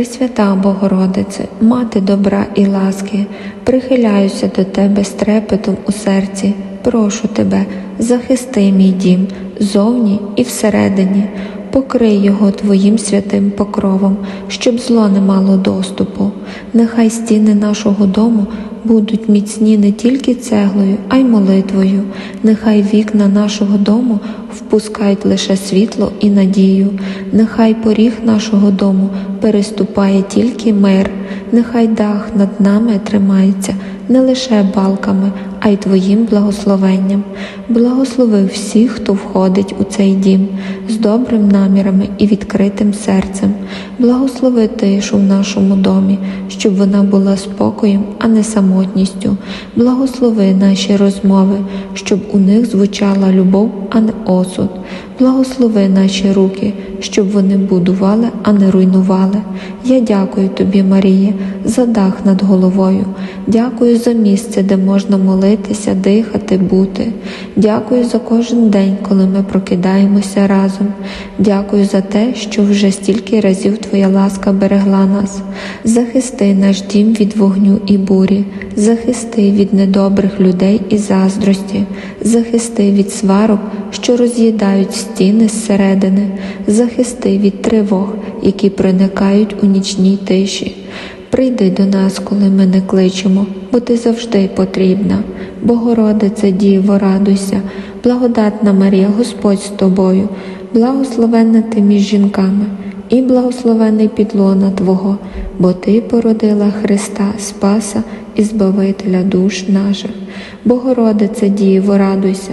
Пресвята Богородице, Мати добра і ласки, прихиляюся до Тебе з трепетом у серці, прошу Тебе, захисти мій дім зовні і всередині, покрий його Твоїм святим покровом, щоб зло не мало доступу. Нехай стіни нашого дому будуть міцні не тільки цеглою, а й молитвою. Нехай вікна нашого дому впускають лише світло і надію. Нехай поріг нашого дому переступає тільки мир. Нехай дах над нами тримається не лише балками, а й Твоїм благословенням. Благослови всіх, хто входить у цей дім з добрим намірами і відкритим серцем. Благослови тишу в нашому домі, щоб вона була спокоєм, а не самотністю. Благослови наші розмови, щоб у них звучала любов, а не осуд. Благослови наші руки, щоб вони будували, а не руйнували. Я дякую тобі, Марія, за дах над головою. Дякую за місце, де можна молитися, дихати, бути. Дякую за кожен день, коли ми прокидаємося разом. Дякую за те, що вже стільки разів Твоя ласка берегла нас. Захисти наш дім від вогню і бурі, захисти від недобрих людей і заздрості, захисти від сварок, що роз'їдають стіни зсередини, захисти від тривог, які проникають у нічній тиші. Прийди до нас, коли ми не кличемо, бо ти завжди потрібна. Богородице Діво, радуйся, благодатна Марія, Господь з тобою, благословенна ти між жінками, і благословений підлона Твого, бо Ти породила Христа, Спаса і Збавителя душ наших. Богородице Діво, радуйся,